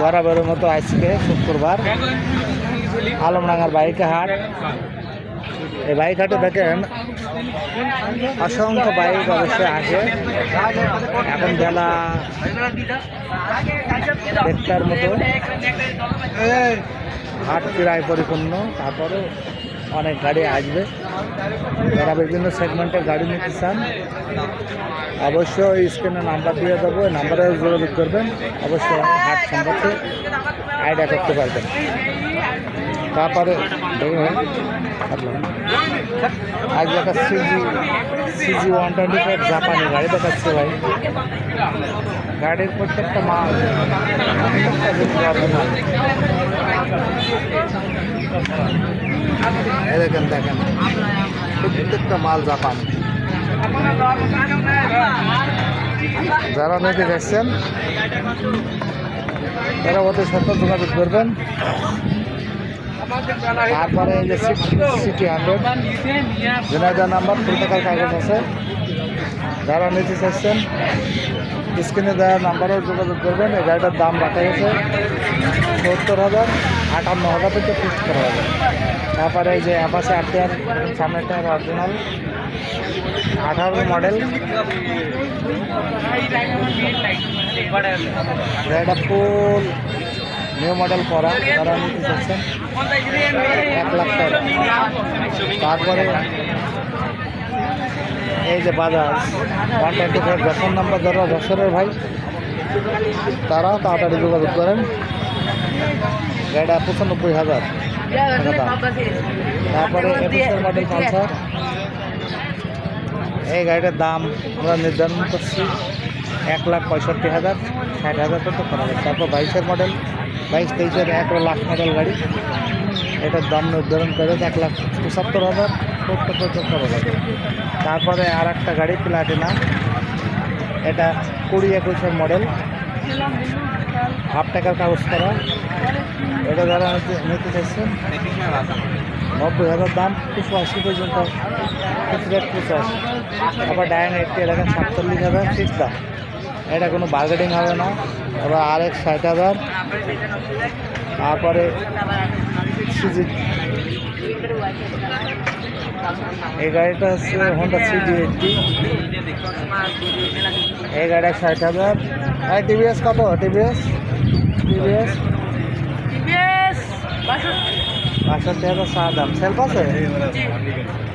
বরাবরের মতো আজকে শুক্রবার। আলমডাঙ্গার বাইকে হাট এই বাইক হাটে দেখেন অসংখ্য বাইক অবশ্যই আসে এখন বেলা দেড়টার মতো। হাট প্রায় পরিপূর্ণ। তারপরে অনেক গাড়ি আসবে। যারা বিভিন্ন সেগমেন্টের গাড়ি নিতে চান, অবশ্যই ওই স্ক্রিনে নাম্বার দিয়ে দেবো। ওই নাম্বারে যোগাযোগ করবেন। অবশ্যই হাট সম্পর্কে আইডিয়া করতে পারবেন। তারপরে আজ একটা CG CG one twenty five জাপানি গাড়ি দেখাচ্ছে ভাই। গাড়ির প্রত্যেকটা মাল দেখেন দেখেন। প্রত্যেকটা মাল জাপানি। যারা নিতে যাচ্ছেন তারা ওদের সাথে যোগাযোগ করবেন। তারপরে এই যে সিটি হান্ড্রেড নাম্বার ফুল কাগজ আছে। যারা নিতে চাচ্ছেন স্ক্রিনে দেওয়া নাম্বারেও যোগাযোগ করবেন। এই গাড়িটার দাম রাখা গেছে সত্তর হাজার। আটান্ন হাজার থেকে পঁচাত্তর হাজার তারপরে এই যে অ্যাপাসে আট টায়ার সামনের টায়ার অরিজিনাল আঠারো মডেল গাড়িটা ফুল নিউ মডেল করা যারা নিতে চাচ্ছেন এক লাখ টাকা। তারপরে এই যে Bajaj one twenty five Jessore number যারা যশোরের ভাই। তারাও তাড়াতাড়ি যোগাযোগ করেন। গাড়িটা পঁচানব্বই হাজার তারপরে মডেল এই গাড়িটার দাম আমরা নির্ধারণ করছি এক লাখ পঁয়ষট্টি হাজার, ষাট হাজার পর্যন্ত করা যাবে তারপর বাইশের মডেল বাইশ তেইশের এক লাখ মডেল গাড়ি। এটার দাম নির্ধারণ করে এক লাখ পঁচাত্তর হাজার, সত্তর পঁচাত্তর হাজার। তারপরে আর একটা গাড়ি প্লাটিনা এটা কুড়ি একুশের মডেল হাফ টাকার কাগজ করা। এটা যারা নিতে চাইছেন, নব্বই হাজার দাম দুশো আশি পর্যন্ত। আবার ডায়ন এইটটি দেখেন সাতচল্লিশ হাজার ফিক্স দাম। এটা কোনো বার্গেটিং হবে না। আবার আর এক ষাট হাজার। তারপরে এই গাড়িটা হচ্ছে হোন্ডা সিজি এইটটি এই গাড়িটা ষাট হাজার। আর টিভিএস কত? টিভিএস টিভিএস বাষট্টি হাজার সাত দাম। সেলফ আছে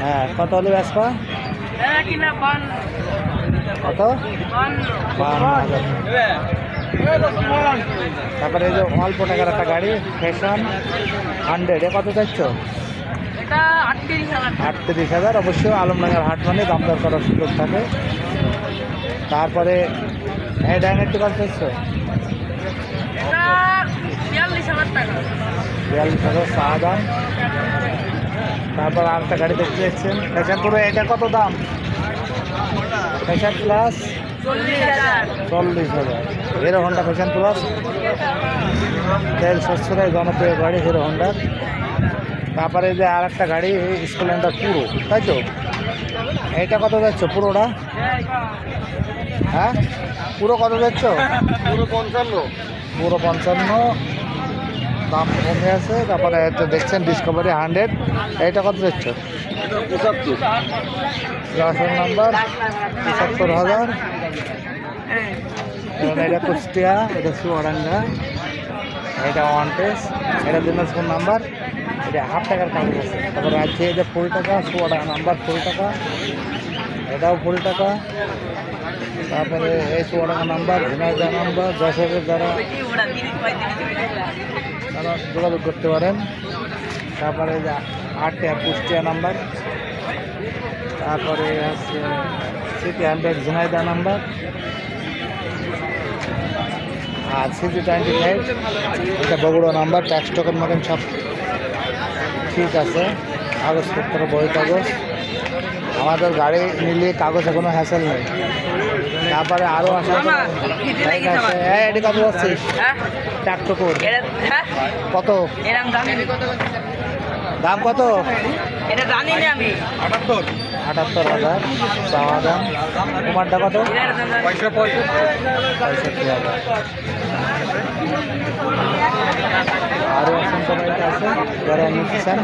হ্যাঁ কত হলে ব্যস্পা? কত? তারপরে এই যে অল্প টাকার একটা গাড়ি ফ্যাশন হান্ড্রেড এ কত চাইছ? আটত্রিশ হাজার। অবশ্যই আলমডাঙ্গার হাট মানে দাম দর করার সুযোগ থাকে। তারপরে এই ডাইনারটি কত চাইছ? তারপর আর একটা গাড়ি দেখতে যাচ্ছেন। ফ্যাশন পুরো এটা কত দাম? Fashion plus? চল্লিশ হাজার। Hero Honda fashion plus? তেল সচ্ছরায় জনপ্রিয় গাড়ি হিরো হন্ডার তারপরে যে আর একটা গাড়ি স্প্লেন্ডার পুরো, তাই তো? এটা কত যাচ্ছ পুরোটা? হ্যাঁ? পুরো কত যাচ্ছ? পুরো পঞ্চান্ন। পুরো পঞ্চান্ন। দাম কমে আছে তারপরে এটা দেখছেন ডিসকভারি হান্ড্রেড এইটা কত পঁচাত্তর। দশের নাম্বার পঁচাত্তর হাজার। এটা কুষ্টিয়া এটা চুয়াডাঙ্গা এটা ওয়ান টেস্ট এটা দিনাজপুর নাম্বার এটা হাফ টাকার কাগজ আছে। তারপরে আছে এটা ফুল টাকা চুয়াডাঙ্গা নাম্বার ফুল টাকা। এটাও ফুল টাকা। তারপরে এই চুয়াডাঙ্গা নাম্বার ঝিনাইদা নাম্বার, যশোরের যারা তারা যোগাযোগ করতে পারেন। তারপরে আটটা কুষ্টিয়া নাম্বার, তারপরে আছে সিটি হান্ড্রেড ঝিনাইদা নাম্বার, আর সিটি টোয়েন্টি ফাইভ, এটা বগুড়া নাম্বার, ট্যাক্স টোকেন মতন সব ঠিক আছে। কাগজপত্র বই কাগজ আমাদের গাড়ি নিলে কাগজে কোনো হ্যাসেল নেই। তারপরে আরও আছে। বাইক আছে হ্যাঁ। কত কত? এরকম দাম। কত? এটা জানি না আমি। আটাত্তর। আটাত্তর হাজার। চাওয়া দাম তোমারটা কত? পয়সা পঁয়ষট্টি হাজার আরও অসংখ্য বাইক আছে। যারা নিতে চান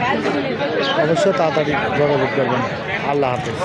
অবশ্যই তাড়াতাড়ি যোগাযোগ করবেন। আল্লাহ হাফেজ।